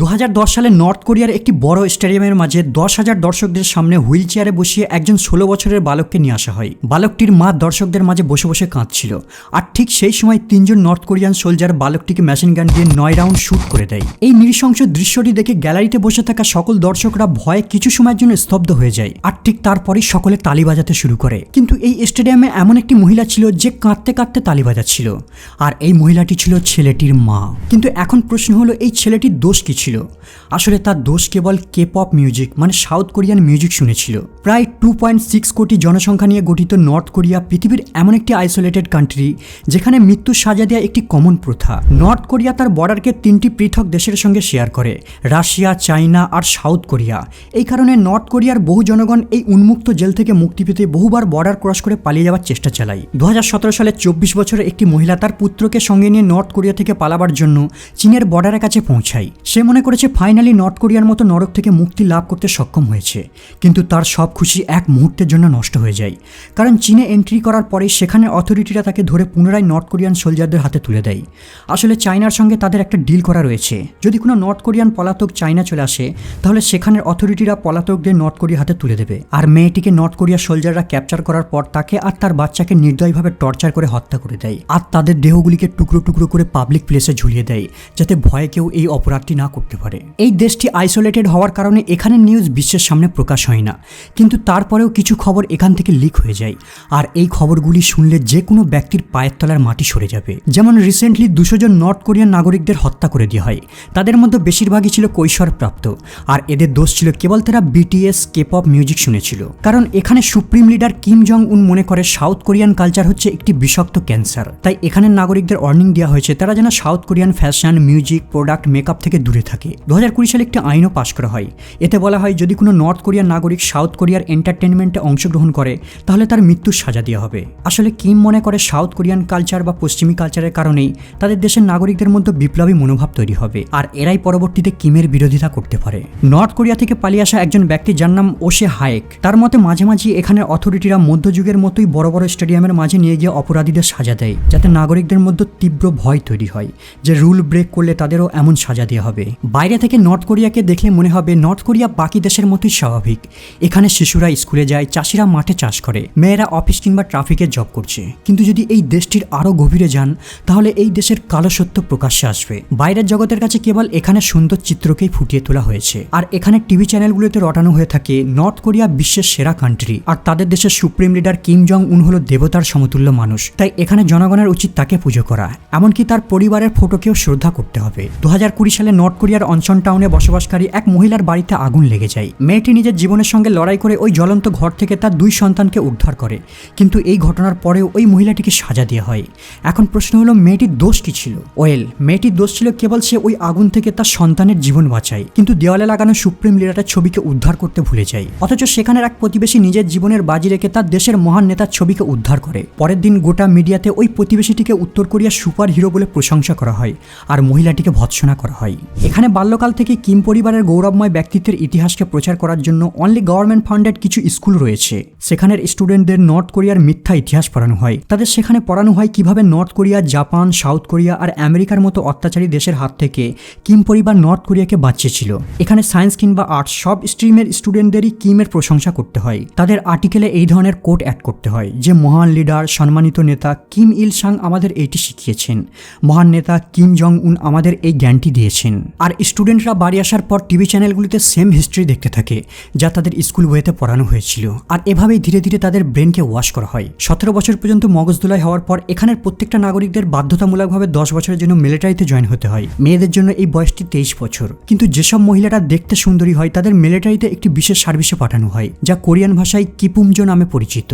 দু হাজার দশ সালে নর্থ কোরিয়ার একটি বড় স্টেডিয়ামের মাঝে দশ হাজার দর্শকদের সামনে হুইল চেয়ারে বসিয়ে একজন ষোলো বছরের বালককে নিয়ে আসা হয়। বালকটির মা দর্শকদের মাঝে বসে বসে কাঁদছিল। আর ঠিক সেই সময় তিনজন নর্থ কোরিয়ান সোলজার বালকটিকে মেশিন গান দিয়ে নয় রাউন্ড শ্যুট করে দেয়। এই নৃশংস দৃশ্যটি দেখে গ্যালারিতে বসে থাকা সকল দর্শকরা ভয়ে কিছু সময়ের জন্য স্তব্ধ হয়ে যায়। আর ঠিক তারপরেই সকলে তালি বাজাতে শুরু করে। কিন্তু এই স্টেডিয়ামে এমন একটি মহিলা ছিল যে কাঁদতে কাঁদতে তালি বাজাচ্ছিল। আর এই মহিলাটি ছিল ছেলেটির মা। কিন্তু এখন প্রশ্ন হলো, এই ছেলেটির দোষ কি ছিল? আসলে তার দোষ কেবল কেপ পপ মিউজিক মানে সাউথ কোরিয়ান মিউজিক শুনেছিল। প্রায় টু পয়েন্ট সিক্স কোটি জনসংখ্যা নিয়ে গঠিত নর্থ কোরিয়া পৃথিবীর এমন একটি আইসোলেটেড কান্ট্রি যেখানে মৃত্যু সাজা দেওয়া একটি কমন প্রথা। নর্থ কোরিয়া তার বর্ডারকে তিনটি পৃথক দেশের সঙ্গে শেয়ার করে রাশিয়া চাইনা আর সাউথ কোরিয়া এই কারণে নর্থ কোরিয়ার বহু জনগণ এই উন্মুক্ত জেল থেকে মুক্তি পেতে বহুবার বর্ডার ক্রস করে পালিয়ে যাওয়ার চেষ্টা চালায়। দু সালে চব্বিশ বছরের একটি মহিলা তার পুত্রকে সঙ্গে নিয়ে নর্থ কোরিয়া থেকে পালাবার জন্য চীনের বর্ডারের কাছে পৌঁছায়। সে মনে করেছে ফাইনালি নর্থ কোরিয়ার মতো নরক থেকে মুক্তি লাভ করতে সক্ষম হয়েছে। কিন্তু তার সব খুশি এক মুহূর্তের জন্য নষ্ট হয়ে যায়। কারণ চীনে এন্ট্রি করার পরে সেখানের অথরিটিরা তাকে ধরে পুনরায় নর্থ কোরিয়ান সোলজারদের হাতে তুলে দেয়। আসলে চায়নার সঙ্গে তাদের একটা ডিল করা রয়েছে। যদি কোনো নর্থ কোরিয়ান পলাতক চায়না চলে আসে, তাহলে সেখানের অথরিটিরা পলাতকদের নর্থ কোরিয়া হাতে তুলে দেবে। আর মেয়েটিকে নর্থ কোরিয়া সোলজাররা ক্যাপচার করার পর তাকে আর তার বাচ্চাকে নির্দয়ভাবে টর্চার করে হত্যা করে দেয়। আর তাদের দেহগুলিকে টুকরো টুকরো করে পাবলিক প্লেসে ঝুলিয়ে দেয়, যাতে ভয়ে কেউ এই অপরাধটি না করতে পারে। এই দেশটি আইসোলেটেড হওয়ার কারণে এখানের নিউজ বিশ্বের সামনে প্রকাশ হয় না। কিন্তু তারপরেও কিছু খবর এখান থেকে লিক হয়ে যায়। আর এই খবরগুলি শুনলে যে কোনো ব্যক্তির পায়ের তলার মাটি সরে যাবে। যেমন রিসেন্টলি দুশো জন নর্থ কোরিয়ান নাগরিকদের হত্যা করে দেওয়া হয়। তাদের মধ্যে বেশিরভাগই ছিল কৈশোরপ্রাপ্ত। আর এদের দোষ ছিল কেবল তারা বিটিএস কেপপ মিউজিক শুনেছিল। কারণ এখানে সুপ্রিম লিডার কিম জং উন মনে করে সাউথ কোরিয়ান কালচার হচ্ছে একটি বিষাক্ত ক্যান্সার তাই এখানের নাগরিকদের ওয়ার্নিং দেওয়া হয়েছে, তারা যেন South Korean fashion music product makeup থেকে দূরে থাকে। দু হাজার কুড়ি সালে একটি আইনও পাশ করা হয়। এতে বলা হয়, যদি কোনো নর্থ কোরিয়ান নাগরিক সাউথ কোরিয়ার এন্টারটেনমেন্টে অংশগ্রহণ করে, তাহলে তার মৃত্যুর সাজা দেওয়া হবে। আসলে কিম মনে করে সাউথ কোরিয়ান কালচার বা পশ্চিমী কালচারের কারণেই তাদের দেশের নাগরিকদের মধ্যে বিপ্লবী মনোভাব তৈরি হবে, আর এরাই পরবর্তীতে কিমের বিরোধিতা করতে পারে। নর্থ কোরিয়া থেকে পালিয়ে আসা একজন ব্যক্তি যার নাম ওশে হায়েক, তার মতে মাঝে মাঝে এখানে অথরিটিরা মধ্যযুগের মতোই বড় বড় স্টেডিয়ামের মাঝে নিয়ে গিয়ে অপরাধীদের সাজা দেয়, যাতে নাগরিকদের মধ্যে তীব্র ভয় তৈরি হয়, যে রুল ব্রেক করলে তাদেরও এমন সাজা দেওয়া হবে। বাইরে থেকে নর্থ কোরিয়াকে দেখলে মনে হবে নর্থ কোরিয়া বাকি দেশের মতোই স্বাভাবিক, এখানে শিশুরা স্কুলে যায়, চাষিরা মাঠে চাষ করে। মেয়েরা অফিস কিংবা ট্রাফিকে জব করছে। কিন্তু যদি এই দেশটির আরও গভীরে যান, তাহলে এই দেশের কালো সত্য প্রকাশ্যে আসবে। বাইরের জগতের কাছে কেবল এখানে সুন্দর চিত্রকেই ফুটিয়ে তোলা হয়েছে। আর এখানে টিভি চ্যানেলগুলোতে রটানো হয়ে থাকে নর্থ কোরিয়া বিশ্বের সেরা কান্ট্রি আর তাদের দেশের সুপ্রিম লিডার কিম জং উন হলো দেবতার সমতুল্য মানুষ। তাই এখানে জনগণের উচিত তাকে পুজো করা। এমনকি তার পরিবারের ফটোকেও শ্রদ্ধা করতে হবে। দু হাজার কুড়ি সালে নর্থ কোরিয়ার অনসন টাউনে বসবাসকারী এক মহিলার বাড়িতে আগুন লেগে যায়। মেয়েটি নিজের জীবনের সঙ্গে লড়াই করে ওই জ্বলন্ত ঘর থেকে তার দুই সন্তানকে উদ্ধার করে। কিন্তু এই ঘটনার পরেও ওই মহিলাটিকে সাজা দেওয়া হয়। এখন প্রশ্ন হলো, মেয়েটির দোষ কি ছিল? ওয়েল, মেয়েটির দোষ ছিল কেবল সে ওই আগুন থেকে তার সন্তানের জীবন বাঁচায়। কিন্তু দেওয়ালে লাগানো সুপ্রিম লিডারের ছবিকে উদ্ধার করতে ভুলে যায়। অথচ সেখানের এক প্রতিবেশী নিজের জীবনের বাজি রেখে তার দেশের মহান নেতার ছবিকে উদ্ধার করে। পরের দিন গোটা মিডিয়াতে ওই প্রতিবেশীটিকে উত্তর কোরিয়ার সুপার হিরো বলে প্রশংসা করা হয় আর মহিলাটিকে ভৎসনা করা হয়। এখানে বাল্যকাল থেকে কিম পরিবারের গৌরবময় ব্যক্তিত্বের ইতিহাসকে প্রচার করার জন্য অনলি গভর্নমেন্ট ফান্ডেড কিছু স্কুল রয়েছে। সেখানের স্টুডেন্টদের নর্থ কোরিয়ার মিথ্যা ইতিহাস পড়ানো হয়। তাদের সেখানে পড়ানো হয় কীভাবে North Korea, Japan, South Korea আর আমেরিকার মতো অত্যাচারী দেশের হাত থেকে কিম পরিবার নর্থ কোরিয়াকে বাঁচিয়েছিল। এখানে সায়েন্স কিংবা আর্টস সব স্ট্রিমের স্টুডেন্টদেরই কিমের প্রশংসা করতে হয়। তাদের আর্টিকেলে এই ধরনের কোড অ্যাড করতে হয় যে, মহান লিডার, সম্মানিত নেতা কিম ইল সাং আমাদের এইটি শিখিয়েছেন। মহান নেতা কিম জং উন আমাদের এই জ্ঞানটি দিয়েছেন। আর স্টুডেন্টরা বাড়ি আসার পর টিভি চ্যানেলগুলিতে সেম হিস্ট্রি দেখতে থাকে, যা তাদের স্কুল বইতে পড়ানো হয়েছিল। আর এভাবেই ধীরে ধীরে তাদের ব্রেনকে ওয়াশ করা হয়। সতেরো বছর পর্যন্ত মগজদোলাই হওয়ার পর এখানের প্রত্যেকটা নাগরিকদের বাধ্যতামূলকভাবে দশ বছরের জন্য মিলিটারিতে জয়েন হতে হয়। মেয়েদের জন্য এই বয়সটি তেইশ বছর। কিন্তু যেসব মহিলারা দেখতে সুন্দরী হয়, তাদের মিলিটারিতে একটি বিশেষ সার্ভিসে পাঠানো হয়, যা কোরিয়ান ভাষায় কিপুমজো নামে পরিচিত,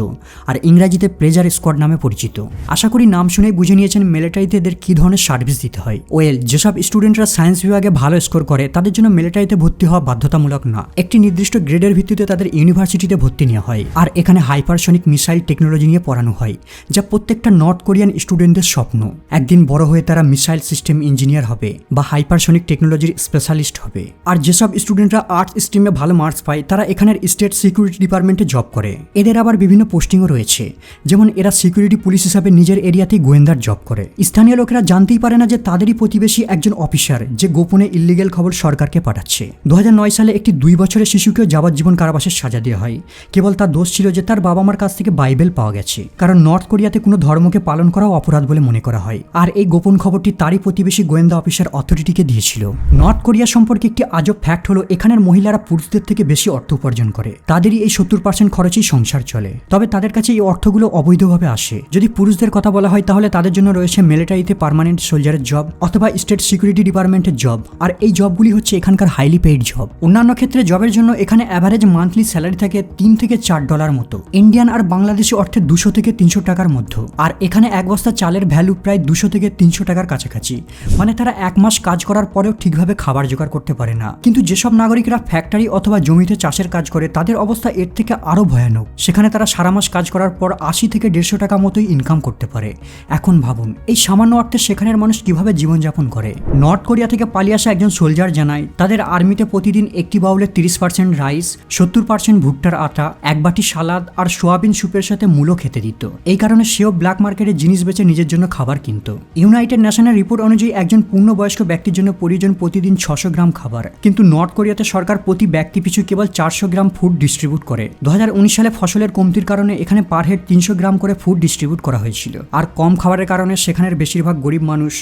আর ইংরাজিতে প্লেজার স্কোয়াড নামে পরিচিত। আশা করি নাম শুনেই বুঝে নিয়েছেন মিলিটারিতে এদের কী ধরনের সার্ভিস দিতে হয়। ওয়েল, যেসব স্টুডেন্টরা সায়েন্স বিভাগে ভালো স্কোর করে, তাদের জন্য মিলিটারিতে ভর্তি হওয়া বাধ্যতামূলক না। একটি নির্দিষ্ট গ্রেডের ভিত্তিতে তাদের ইউনিভার্সিটি ইউনিভার্সিটিতে ভর্তি নেওয়া হয় আর এখানে হাইপারসনিক মিসাইল টেকনোলজি নিয়ে পড়ানো হয়, যা প্রত্যেকটা নর্থ কোরিয়ান স্টুডেন্টদের স্বপ্ন। একদিন বড় হয়ে তারা মিসাইল সিস্টেম ইঞ্জিনিয়ার হবে বা হাইপারসনিক টেকনোলজির স্পেশালিস্ট হবে। আর যেসব স্টুডেন্টরা আর্টস স্ট্রিমে ভালো মার্কস পায়, তারা এখানের স্টেট সিকিউরিটি ডিপার্টমেন্টে জব করে। এদের আবার বিভিন্ন পোস্টিংও রয়েছে, যেমন এরা সিকিউরিটি পুলিশ হিসাবে নিজের এরিয়াতেই গোয়েন্দার জব করে। স্থানীয় লোকেরা জানতেই পারে না যে তাদেরই প্রতিবেশী একজন অফিসার যে গোপনে ইলিগেল খবর সরকারকে পাঠাচ্ছে। দু হাজার নয় সালে একটি দুই বছরের শিশুকেও যাবজ্জীবন কারাবাসের সাজা দেওয়া হয়। কেবল তার দোষ ছিল যে তার বাবা মার কাছ থেকে বাইবেল পাওয়া গেছে। কারণ নর্থ কোরিয়াতে কোনো ধর্মকে পালন করাও অপরাধ বলে মনে করা হয়। আর এই গোপন খবরটি তারই প্রতিবেশী গোয়েন্দা অফিসার অথরিটিকে দিয়েছিল। নর্থ কোরিয়া সম্পর্কে একটি আজব ফ্যাক্ট হলো, এখানের মহিলারা পুরুষদের থেকে বেশি অর্থ উপার্জন করে। তাদেরই এই সত্তর পার্সেন্ট খরচেই সংসার চলে। তবে তাদের কাছে এই অর্থগুলো অবৈধভাবে আসে। যদি পুরুষদের কথা বলা হয়, তাহলে তাদের জন্য রয়েছে মিলিটারিতে পার্মানেন্ট সোলজারের জব অথবা স্টেট সিকিউরিটি ডিপার্টমেন্টের জব। আর এই জবগুলি হচ্ছে এখানকার হাইলি পেইড জব। অন্যান্য ক্ষেত্রে জবের জন্য এখানে অ্যাভারেজ মান্থলি স্যালারি থাকে তিন থেকে চার ডলার মতো। ইন্ডিয়ান আর বাংলাদেশি অর্থে দুশো থেকে তিনশো টাকার মধ্যে। আর এখানে এক বস্তা চালের ভ্যালু প্রায় দুশো থেকে তিনশো টাকার কাছাকাছি। মানে তারা এক মাস কাজ করার পরেও ঠিকভাবে খাবার জোগাড় করতে পারে না। কিন্তু যেসব নাগরিকরা ফ্যাক্টরি অথবা জমিতে চাষের কাজ করে, তাদের অবস্থা এর থেকে আরও ভয়ানক। সেখানে তারা সারা মাস কাজ করার পর আশি থেকে দেড়শো টাকা মতোই ইনকাম করতে পারে। এখন ভাবুন, এই সামান্য অর্থে সেখানের মানুষ কীভাবে জীবনযাপন করে? নর্থ কোরিয়া থেকে পালিয়ে আসা একজন সোলজার জানায়, তাদের আর্মিতে প্রতিদিন একটি বাউলে তিরিশ পার্সেন্ট রাইস সত্তর পার্সেন্ট ভুট্টার আটা, এক বাটি সালাদ আর সোয়াবিন স্যুপের সাথে মূলো খেতে দিত। এই কারণে সেও ব্ল্যাক মার্কেটে জিনিস বেচে নিজের জন্য খাবার কিনত। ইউনাইটেড নেশনের রিপোর্ট অনুযায়ী একজন পূর্ণবয়স্ক ব্যক্তির জন্য প্রয়োজন প্রতিদিন ছশো গ্রাম খাবার। কিন্তু নর্থ কোরিয়াতে সরকার প্রতি ব্যক্তি পিছু কেবল চারশো গ্রাম ফুড ডিস্ট্রিবিউট করে। দু সালে ফসলের কমতির কারণে এখানে পার হেড তিনশো গ্রাম করে ফুড ডিস্ট্রিবিউট করা হয়েছিল। আর কম খাবারের কারণে সেখানের বেশিরভাগ গরিব মানুষ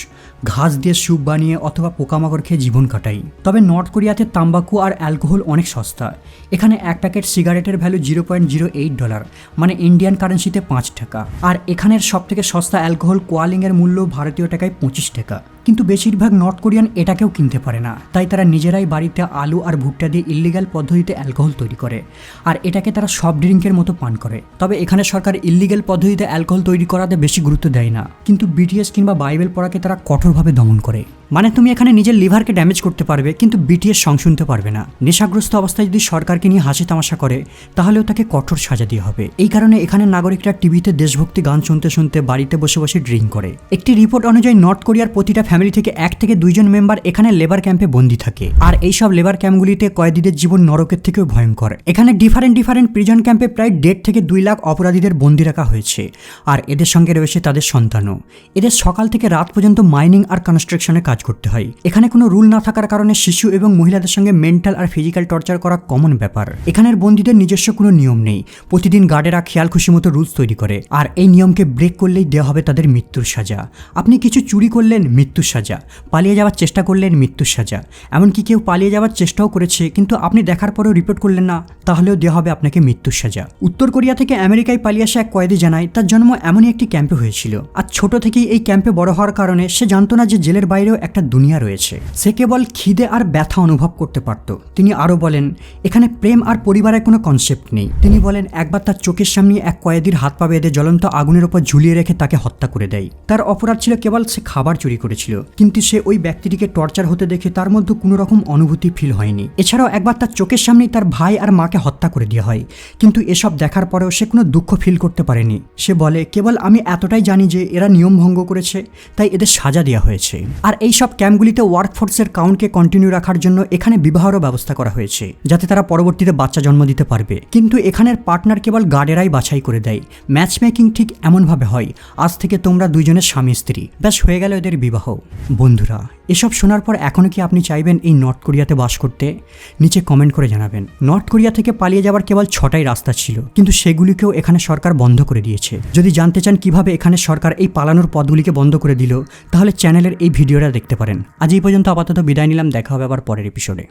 ঘাস দিয়ে স্যুপ বানিয়ে অথবা পোকামাকড় খেয়ে জীবন কাটায়। তবে নর্থ কোরিয়াতে তাম্বাকু আর অ্যালকোহল অনেক সস্তা। এখানে এক প্যাকেট সিগারেটের value zero point zero eight dollar মানে ইন্ডিয়ান কারেন্সিতে পাঁচ টাকা। আর এখানের সবথেকে সস্তা অ্যালকোহল কোয়ালিংয়ের মূল্য ভারতীয় টাকায় পঁচিশ টাকা। কিন্তু বেশিরভাগ নর্থ কোরিয়ান এটাকেও কিনতে পারে না। তাই তারা নিজেরাই বাড়িতে আলু আর ভুট্টা দিয়ে ইল্লিগাল পদ্ধতিতে অ্যালকোহল তৈরি করে। আর এটাকে তারা সফট ড্রিঙ্কের মতো পান করে। তবে এখানে সরকার ইল্লিগাল পদ্ধতিতে অ্যালকোহল তৈরি করাতে বেশি গুরুত্ব দেয় না। কিন্তু বিটিএস কিংবা বাইবেল পড়াকে তারা কঠোরভাবে দমন করে। মানে তুমি এখানে নিজের লিভারকে ড্যামেজ করতে পারবে, কিন্তু বিটিএস সং শুনতে পারবে না। নেশাগ্রস্ত অবস্থায় যদি সরকারকে নিয়ে হাসি তামাশা করে, তাহলেও তাকে কঠোর সাজা দিয়ে হবে। এই কারণে এখানে নাগরিকরা টিভিতে দেশভক্তি গান শুনতে শুনতে বাড়িতে বসে বসে ড্রিঙ্ক করে। একটি রিপোর্ট অনুযায়ী নর্থ কোরিয়ার প্রতিটা ফ্যামিলি থেকে এক থেকে দুইজন মেম্বার এখানে লেবার ক্যাম্পে বন্দী থাকে। আর এইসব লেবার ক্যাম্পগুলিতে কয়েদিদের জীবন নরকের থেকেও ভয়ঙ্কর। এখানে ডিফারেন্ট ডিফারেন্ট প্রিজন ক্যাম্পে প্রায় দেড় থেকে দুই লাখ অপরাধীদের বন্দী রাখা হয়েছে। আর এদের সঙ্গে রয়েছে তাদের সন্তানও। এদের সকাল থেকে রাত পর্যন্ত মাইনিং আর কনস্ট্রাকশনে কাজ করতে হয়। এখানে কোনো রুল না থাকার কারণে শিশু এবং মহিলাদের সঙ্গে মেন্টাল আর ফিজিক্যাল টর্চার করা কমন ব্যাপার। এখানের বন্দীদের নিজস্ব কোনো নিয়ম নেই। প্রতিদিন গার্ডেরা খেয়াল খুশি মতো রুলস তৈরি করে। আর এই নিয়মকে ব্রেক করলেই দেওয়া হবে তাদের মৃত্যুর সাজা। আপনি কিছু চুরি করলেন মৃত্যুর সাজা। পালিয়ে যাওয়ার চেষ্টা করলেন মৃত্যুর সাজা। এমনকি কেউ পালিয়ে যাওয়ার চেষ্টাও করেছে, কিন্তু আপনি দেখার পরেও রিপোর্ট করলেন না, তাহলেও দেওয়া হবে আপনাকে মৃত্যুর সাজা। উত্তর কোরিয়া থেকে আমেরিকায় পালিয়ে আসা এক কয়েদি জানায়, তার জন্ম এমনই একটি ক্যাম্পে হয়েছিল। আর ছোট থেকেই এই ক্যাম্পে বড় হওয়ার কারণে সে জানতো না যে জেলের বাইরেও একটা দুনিয়া রয়েছে। সে কেবল খিদে আর ব্যথা অনুভব করতে পারত। তিনি আরও বলেন, এখানে প্রেম আর পরিবারের কোনো কনসেপ্ট নেই। তিনি বলেন, একবার তার চোখের সামনে এক কয়েদির হাত পা বেঁধে জ্বলন্ত আগুনের ওপর ঝুলিয়ে রেখে তাকে হত্যা করে দেয়। তার অপরাধ ছিল কেবল সে খাবার চুরি করেছিল। কিন্তু সে ওই ব্যক্তিটিকে টর্চার হতে দেখে তার মধ্যে কোনো রকম অনুভূতি ফিল হয়নি। এছাড়াও একবার তার চোখের সামনেই তার ভাই আর মাকে হত্যা করে দেওয়া হয়, কিন্তু এসব দেখার পরেও সে কোনো দুঃখ ফিল করতে পারেনি। সে বলে, কেবল আমি এতটাই জানি যে এরা নিয়ম ভঙ্গ করেছে, তাই এদের সাজা দেওয়া হয়েছে। আর এই সব ক্যাম্পগুলিতে ওয়ার্কফোর্সের কাউন্টকে কন্টিনিউ রাখার জন্য এখানে বিবাহেরও ব্যবস্থা করা হয়েছে, যাতে তারা পরবর্তীতে বাচ্চা জন্ম দিতে পারবে। কিন্তু এখানের পার্টনার কেবল গার্ডেরাই বাছাই করে দেয়। ম্যাচ মেকিং ঠিক এমনভাবে হয়, আজ থেকে তোমরা দুইজনের স্বামী স্ত্রী। ব্যাস, হয়ে গেল এদের বিবাহ। বন্ধুরা, এসব শোনার পর এখনও কি আপনি চাইবেন এই নর্থ কোরিয়াতে বাস করতে? নিচে কমেন্ট করে জানাবেন। নর্থ কোরিয়া থেকে পালিয়ে যাওয়ার কেবল ছটাই রাস্তা ছিল, কিন্তু সেগুলিকেও এখানে সরকার বন্ধ করে দিয়েছে। যদি জানতে চান কীভাবে এখানে সরকার এই পালানোর পদগুলিকে বন্ধ করে দিল, তাহলে চ্যানেলের এই ভিডিওটা দেখতে পারেন। আজ এই পর্যন্ত আপাতত বিদায় নিলাম, দেখা হবে আবার পরের এপিসোডে